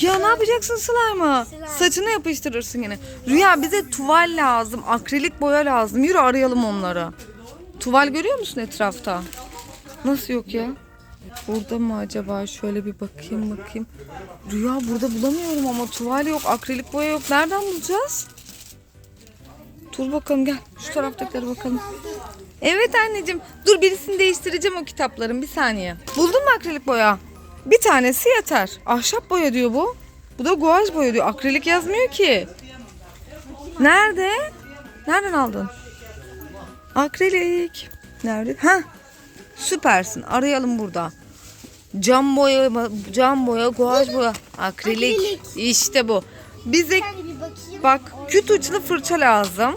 Ya ne yapacaksın slime'ı? Saçına yapıştırırsın yine. Rüya bize tuval lazım. Akrilik boya lazım. Yürü arayalım onları. Tuval görüyor musun etrafta? Nasıl yok ya? Burada mı acaba? Şöyle bir bakayım bakayım. Rüya burada bulamıyorum ama tuval yok. Akrilik boya yok. Nereden bulacağız? Dur bakalım gel. Şu taraftakilere bakalım. Evet anneciğim. Dur birisini değiştireceğim o kitapların. Bir saniye. Buldun mu akrilik boya? Bir tanesi yeter. Ahşap boya diyor bu. Bu da guaj boya diyor. Akrilik yazmıyor ki. Nerede? Nereden aldın? Akrilik. Nerede? Ha? Süpersin. Arayalım burada. Cam boya, cam boya, guaj boya, akrilik. Akrilik. İşte bu. Bize. Bak küt uçlu fırça lazım.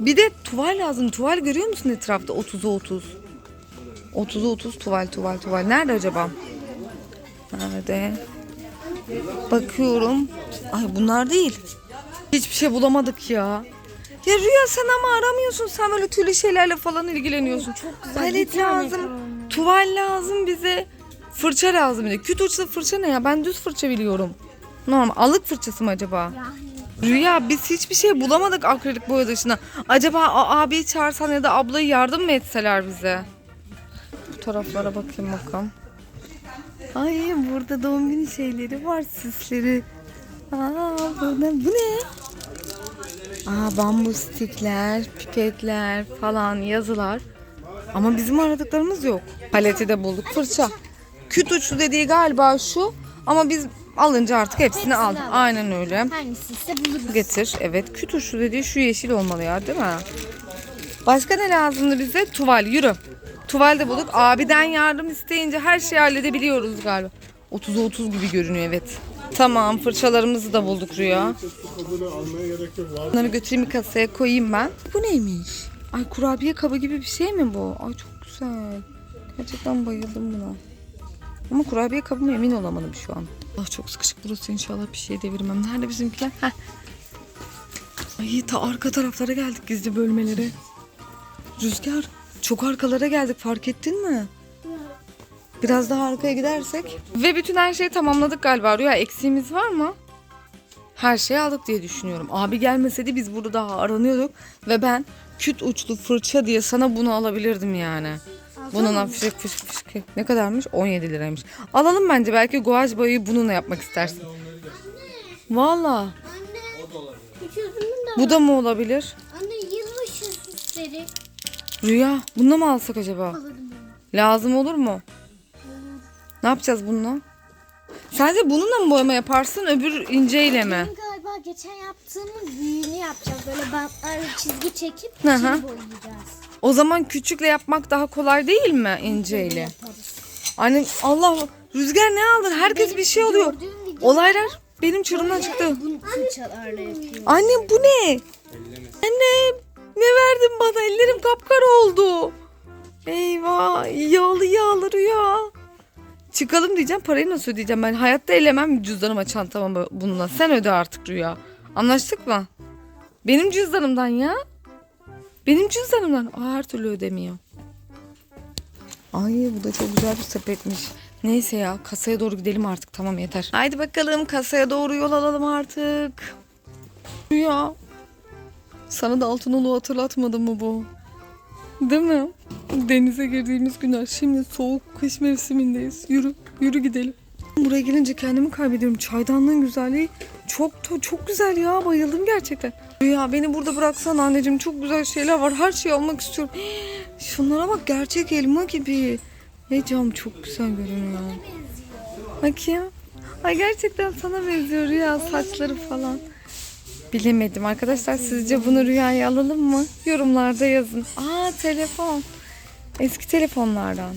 Bir de tuval lazım. Tuval görüyor musun etrafta? 30'a 30. 30'a 30 tuval tuval tuval. Nerede acaba? Nerede? Bakıyorum. Ay bunlar değil. Hiçbir şey bulamadık ya. Ya Rüya sen ama aramıyorsun. Sen böyle tüylü şeylerle falan ilgileniyorsun. Çok güzel. Palet lazım. Tuval lazım bize. Fırça lazım bir de. Küt uçlu fırça ne ya? Ben düz fırça biliyorum. Normal. Alık fırçası mı acaba? Rüya biz hiçbir şey bulamadık akrilik boya dışında. Acaba a- abiyi çağırsan ya da ablayı yardım mı etseler bize? Bu taraflara bakayım bakalım. Ay burada doğum günü şeyleri var süsleri. Aa burada bu ne? Aa bambu stikler, pipetler falan yazılar. Ama bizim aradıklarımız yok. Paleti de bulduk. Fırça. Küt uçlu dediği galiba şu. Ama biz alınca artık hepsini Hepsini al. aldık. Aynen öyle. hangisi ise buluruz. Getir. Evet. Küt uçlu dediği şu yeşil olmalı ya değil mi? Başka ne lazımdı bize? Tuval. Yürü. Tuval de bulduk. Abiden yardım isteyince her şeyi halledebiliyoruz galiba. 30'a 30 gibi görünüyor evet. Tamam fırçalarımızı da bulduk Rüya. Bunları götüreyim bir kasaya koyayım ben. Bu neymiş? Ay kurabiye kabı gibi bir şey mi bu? Ay çok güzel. Gerçekten bayıldım buna. Ama kurabiye kabı mı emin olamadım şu an. Ah çok sıkışık burası inşallah bir şey devirmem. Nerede bizimkiler? Heh. Ay ta arka taraflara geldik gizli bölmelere. Rüzgar çok arkalara geldik fark ettin mi? Biraz daha arkaya gidersek. Ve bütün her şeyi tamamladık galiba. Rüya eksiğimiz var mı? her şeyi aldık diye düşünüyorum. Abi gelmeseydi biz burada daha aranıyorduk ve ben küt uçlu fırça diye sana bunu alabilirdim yani. Bununla fışık fışık fışık. Ne kadarmış? 17 liraymış. Alalım bence. Belki guaj boyayı bununla yapmak istersin. Valla. Bu da mı olabilir? Anne yılbaşı süsleri. Rüya. Bununla mı alsak acaba? Alırım Lazım olur mu? Ne yapacağız bununla? Sence bununla mı boyama yaparsın öbür inceyle mi? Ben galiba geçen yaptığımın büyüğünü yapacağız. Böyle bantlarla çizgi çekip içini boyayacağız. O zaman küçükle yapmak daha kolay değil mi inceyle? Yaparız. Anne Allah Rüzgar ne aldın? Herkes bir şey video Olaylar benim çığırımdan çıktı. Annem bu ne? Ellerim kapkara oldu. Eyvah yağlı yağlı rüya. Çıkalım diyeceğim parayı nasıl ödeyeceğim? Ben hayatta elemem cüzdanıma çantama bununla. Sen öde artık rüya. Anlaştık mı? Benim cüzdanımdan ya. Benim cüzdanımdan. Aa, her türlü ödemiyor. Ay bu da çok güzel bir sepetmiş. Neyse ya kasaya doğru gidelim artık. Tamam yeter. Haydi bakalım kasaya doğru yol alalım artık. Rüya sana da Altınoluk'u hatırlatmadı mı bu? Değil mi? Denize girdiğimiz günler. Şimdi soğuk kış mevsimindeyiz. Yürü, yürü gidelim. Buraya gelince kendimi kaybediyorum. Çaydanlığın güzelliği çok çok güzel ya. Bayıldım gerçekten. Ya beni burada bıraksan anneciğim. Çok güzel şeyler var. Her şeyi almak istiyorum. Şunlara bak gerçek elma gibi. Ne cam çok güzel görünüyor. Bakayım. Ay gerçekten sana benziyor ya saçları falan. Bilemedim arkadaşlar sizce bunu rüyaya alalım mı? Yorumlarda yazın. Aa telefon. Eski telefonlardan.